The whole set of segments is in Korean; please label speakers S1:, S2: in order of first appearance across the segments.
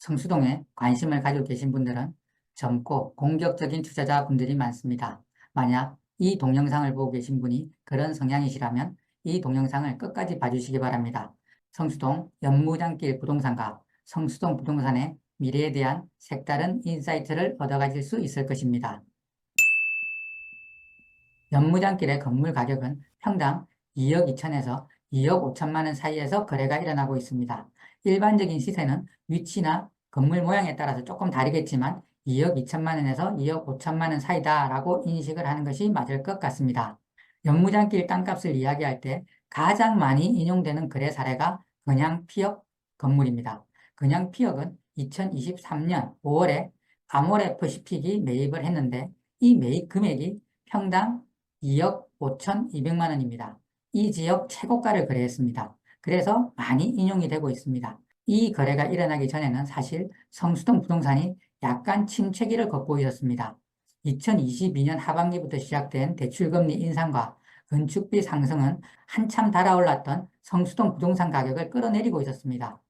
S1: 성수동에 관심을 가지고 계신 분들은 젊고 공격적인 투자자분들이 많습니다. 만약 이 동영상을 보고 계신 분이 그런 성향이시라면 이 동영상을 끝까지 봐주시기 바랍니다. 성수동 연무장길 부동산과 성수동 부동산의 미래에 대한 색다른 인사이트를 얻어가질 수 있을 것입니다. 연무장길의 건물 가격은 평당 2억 2천에서 2억 5천만 원 사이에서 거래가 일어나고 있습니다. 일반적인 시세는 위치나 건물 모양에 따라서 조금 다르겠지만 2억 2천만 원에서 2억 5천만 원 사이다라고 인식을 하는 것이 맞을 것 같습니다. 연무장길 땅값을 이야기할 때 가장 많이 인용되는 거래 사례가 그냥 피역 건물입니다. 그냥 피역은 2023년 5월에 아모레 퍼시픽이 매입을 했는데 이 매입 금액이 평당 2억 5천2백만 원입니다. 이 지역 최고가를 거래했습니다. 그래서 많이 인용이 되고 있습니다. 이 거래가 일어나기 전에는 사실 성수동 부동산이 약간 침체기를 걷고 있었습니다. 2022년 하반기부터 시작된 대출금리 인상과 건축비 상승은 한참 달아올랐던 성수동 부동산 가격을 끌어내리고 있었습니다.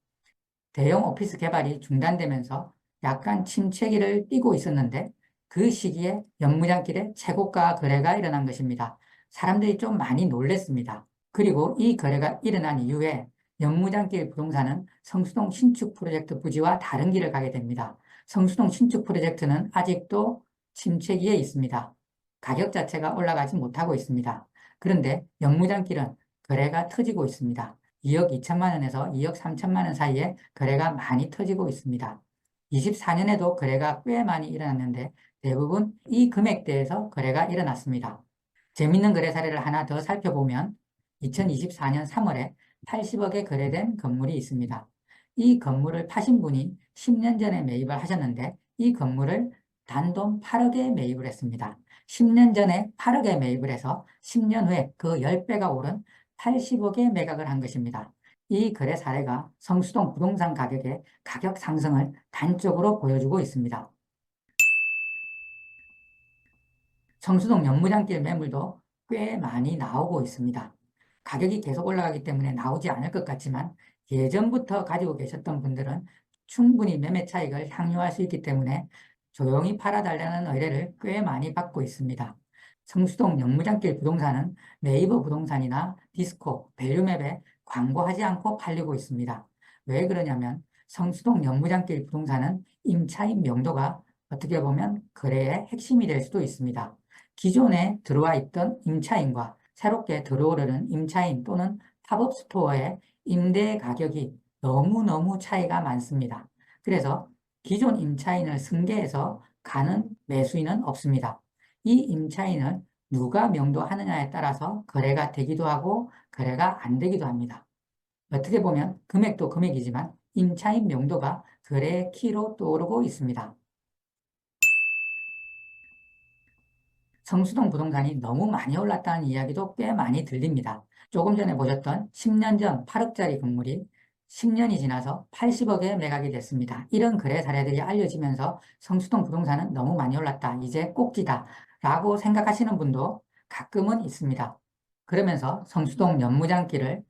S1: 대형 오피스 개발이 중단되면서 약간 침체기를 띠고 있었는데 그 시기에 연무장길에 최고가 거래가 일어난 것입니다. 사람들이 좀 많이 놀랬습니다. 그리고 이 거래가 일어난 이후에 연무장길 부동산은 성수동 신축 프로젝트 부지와 다른 길을 가게 됩니다. 성수동 신축 프로젝트는 아직도 침체기에 있습니다. 가격 자체가 올라가지 못하고 있습니다. 그런데 연무장길은 거래가 터지고 있습니다. 2억 2천만 원에서 2억 3천만 원 사이에 거래가 많이 터지고 있습니다. 24년에도 거래가 꽤 많이 일어났는데 대부분 이 금액대에서 거래가 일어났습니다. 재밌는 거래 사례를 하나 더 살펴보면 2024년 3월에 80억에 거래된 건물이 있습니다. 이 건물을 파신 분이 10년 전에 매입을 하셨는데 이 건물을 단돈 8억에 매입을 했습니다. 10년 전에 8억에 매입을 해서 10년 후에 그 10배가 오른 80억에 매각을 한 것입니다. 이 거래 사례가 성수동 부동산 가격의 가격 상승을 단적으로 보여주고 있습니다. 성수동 연무장길 매물도 꽤 많이 나오고 있습니다. 가격이 계속 올라가기 때문에 나오지 않을 것 같지만 예전부터 가지고 계셨던 분들은 충분히 매매 차익을 향유할 수 있기 때문에 조용히 팔아달라는 의뢰를 꽤 많이 받고 있습니다. 성수동 영무장길 부동산은 네이버 부동산이나 디스코, 밸류맵에 광고하지 않고 팔리고 있습니다. 왜 그러냐면 성수동 영무장길 부동산은 임차인 명도가 어떻게 보면 거래의 핵심이 될 수도 있습니다. 기존에 들어와 있던 임차인과 새롭게 들어오려는 임차인 또는 팝업 스토어의 임대 가격이 너무너무 차이가 많습니다. 그래서 기존 임차인을 승계해서 가는 매수인은 없습니다. 이 임차인을 누가 명도하느냐에 따라서 거래가 되기도 하고 거래가 안 되기도 합니다. 어떻게 보면 금액도 금액이지만 임차인 명도가 거래의 키로 떠오르고 있습니다. 성수동 부동산이 너무 많이 올랐다는 이야기도 꽤 많이 들립니다. 조금 전에 보셨던 10년 전 8억짜리 건물이 10년이 지나서 80억에 매각이 됐습니다. 이런 거래 사례들이 알려지면서 성수동 부동산은 너무 많이 올랐다. 이제 꼭지다. 라고 생각하시는 분도 가끔은 있습니다. 그러면서 성수동 연무장길을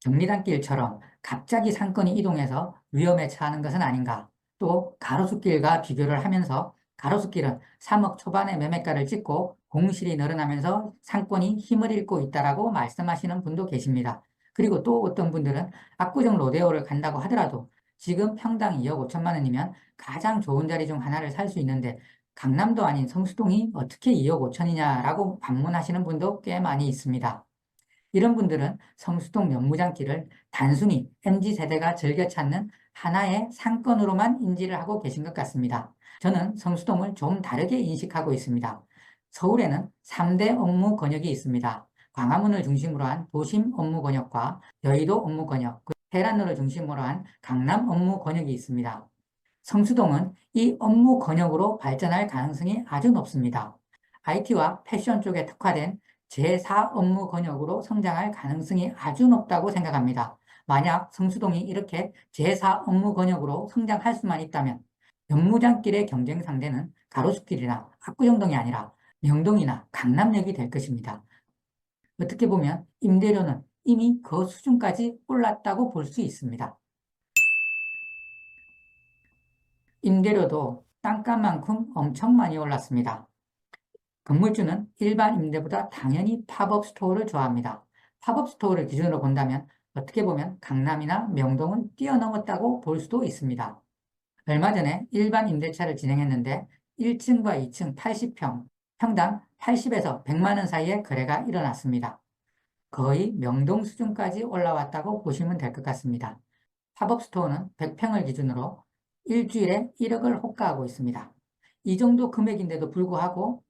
S1: 경리단길처럼 갑자기 상권이 이동해서 위험에 처하는 것은 아닌가. 또 가로수길과 비교를 하면서 가로수길은 3억 초반의 매매가를 찍고 공실이 늘어나면서 상권이 힘을 잃고 있다라고 말씀하시는 분도 계십니다. 그리고 또 어떤 분들은 압구정 로데오를 간다고 하더라도 지금 평당 2억 5천만 원이면 가장 좋은 자리 중 하나를 살 수 있는데 강남도 아닌 성수동이 어떻게 2억 5천이냐라고 반문하시는 분도 꽤 많이 있습니다. 이런 분들은 성수동 연무장길을 단순히 MZ세대가 즐겨 찾는 하나의 상권으로만 인지를 하고 계신 것 같습니다. 저는 성수동을 좀 다르게 인식하고 있습니다. 서울에는 3대 업무 권역이 있습니다. 광화문을 중심으로 한 도심 업무 권역과 여의도 업무 권역, 해란로를 중심으로 한 강남 업무 권역이 있습니다. 성수동은 이 업무 권역으로 발전할 가능성이 아주 높습니다. IT와 패션 쪽에 특화된 제4 업무 권역으로 성장할 가능성이 아주 높다고 생각합니다. 만약 성수동이 이렇게 제4 업무 권역으로 성장할 수만 있다면 연무장길의 경쟁 상대는 가로수길이나 압구정동이 아니라 명동이나 강남역이 될 것입니다. 어떻게 보면 임대료는 이미 그 수준까지 올랐다고 볼 수 있습니다. 임대료도 땅값만큼 엄청 많이 올랐습니다. 건물주는 일반 임대보다 당연히 팝업 스토어를 좋아합니다. 팝업 스토어를 기준으로 본다면 어떻게 보면 강남이나 명동은 뛰어넘었다고 볼 수도 있습니다. 얼마 전에 일반 임대차를 진행했는데 1층과 2층 80평, 평당 80에서 100만 원 사이에 거래가 일어났습니다. 거의 명동 수준까지 올라왔다고 보시면 될 것 같습니다. 팝업 스토어는 100평을 기준으로 일주일에 1억을 호가하고 있습니다. 이 정도 금액인데도 불구하고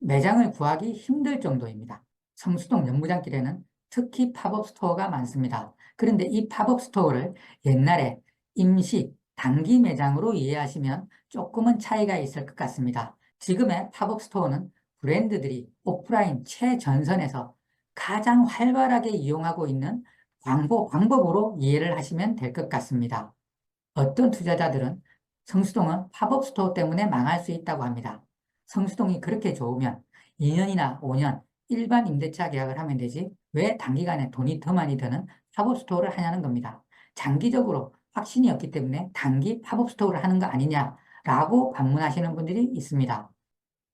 S1: 매장을 구하기 힘들 정도입니다. 성수동 연무장길에는 특히 팝업 스토어가 많습니다. 그런데 이 팝업 스토어를 옛날에 임시, 단기 매장으로 이해하시면 조금은 차이가 있을 것 같습니다. 지금의 팝업 스토어는 브랜드들이 오프라인 최전선에서 가장 활발하게 이용하고 있는 광고 방법으로 이해를 하시면 될 것 같습니다. 어떤 투자자들은 성수동은 팝업 스토어 때문에 망할 수 있다고 합니다. 성수동이 그렇게 좋으면 2년이나 5년 일반 임대차 계약을 하면 되지 왜 단기간에 돈이 더 많이 드는 팝업 스토어를 하냐는 겁니다. 장기적으로 확신이 없기 때문에 단기 팝업 스토어를 하는 거 아니냐라고 반문하시는 분들이 있습니다.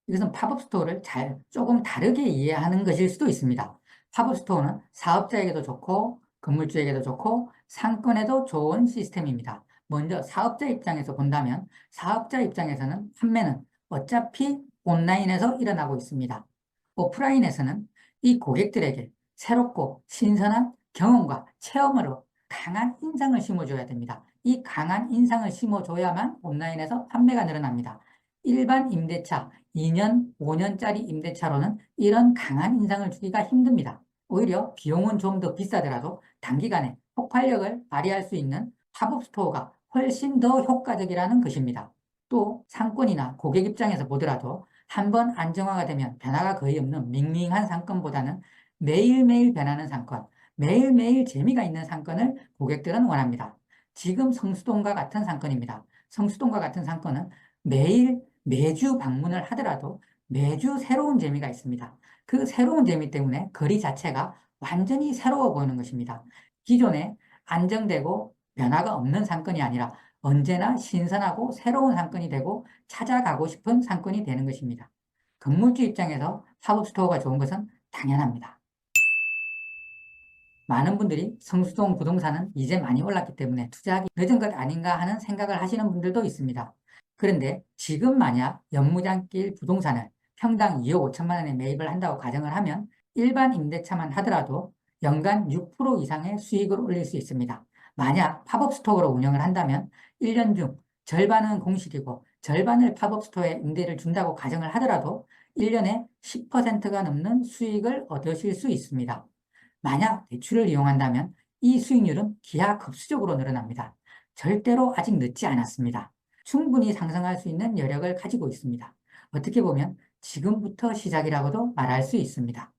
S1: 이것은 팝업 스토어를 잘 조금 다르게 이해하는 것일 수도 있습니다. 팝업 스토어는 사업자에게도 좋고 건물주에게도 좋고 상권에도 좋은 시스템입니다. 먼저 사업자 입장에서 본다면 사업자 입장에서는 판매는 어차피 온라인에서 일어나고 있습니다. 오프라인에서는 이 고객들에게 새롭고 신선한 경험과 체험으로 강한 인상을 심어줘야 됩니다. 이 강한 인상을 심어줘야만 온라인에서 판매가 늘어납니다. 일반 임대차, 2년, 5년짜리 임대차로는 이런 강한 인상을 주기가 힘듭니다. 오히려 비용은 좀 더 비싸더라도 단기간에 폭발력을 발휘할 수 있는 팝업 스토어가 훨씬 더 효과적이라는 것입니다. 또 상권이나 고객 입장에서 보더라도 한 번 안정화가 되면 변화가 거의 없는 밍밍한 상권보다는 매일매일 변하는 상권, 매일매일 재미가 있는 상권을 고객들은 원합니다. 지금 성수동과 같은 상권입니다. 성수동과 같은 상권은 매일 매주 방문을 하더라도 매주 새로운 재미가 있습니다. 그 새로운 재미 때문에 거리 자체가 완전히 새로워 보이는 것입니다. 기존에 안정되고 변화가 없는 상권이 아니라 언제나 신선하고 새로운 상권이 되고 찾아가고 싶은 상권이 되는 것입니다. 건물주 입장에서 팝업 스토어가 좋은 것은 당연합니다. 많은 분들이 성수동 부동산은 이제 많이 올랐기 때문에 투자하기 늦은 것 아닌가 하는 생각을 하시는 분들도 있습니다. 그런데 지금 만약 연무장길 부동산을 평당 2억 5천만 원에 매입을 한다고 가정을 하면 일반 임대차만 하더라도 연간 6% 이상의 수익을 올릴 수 있습니다. 만약 팝업 스토어로 운영을 한다면 1년 중 절반은 공실이고 절반을 팝업 스토어에 임대를 준다고 가정을 하더라도 1년에 10%가 넘는 수익을 얻으실 수 있습니다. 만약 대출을 이용한다면 이 수익률은 기하급수적으로 늘어납니다. 절대로 아직 늦지 않았습니다. 충분히 상승할 수 있는 여력을 가지고 있습니다. 어떻게 보면 지금부터 시작이라고도 말할 수 있습니다.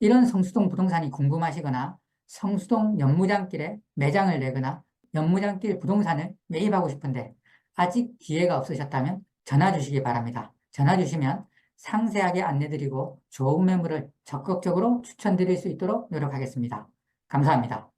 S1: 이런 성수동 부동산이 궁금하시거나 성수동 연무장길에 매장을 내거나 연무장길 부동산을 매입하고 싶은데 아직 기회가 없으셨다면 전화 주시기 바랍니다. 전화 주시면 상세하게 안내드리고 좋은 매물을 적극적으로 추천드릴 수 있도록 노력하겠습니다. 감사합니다.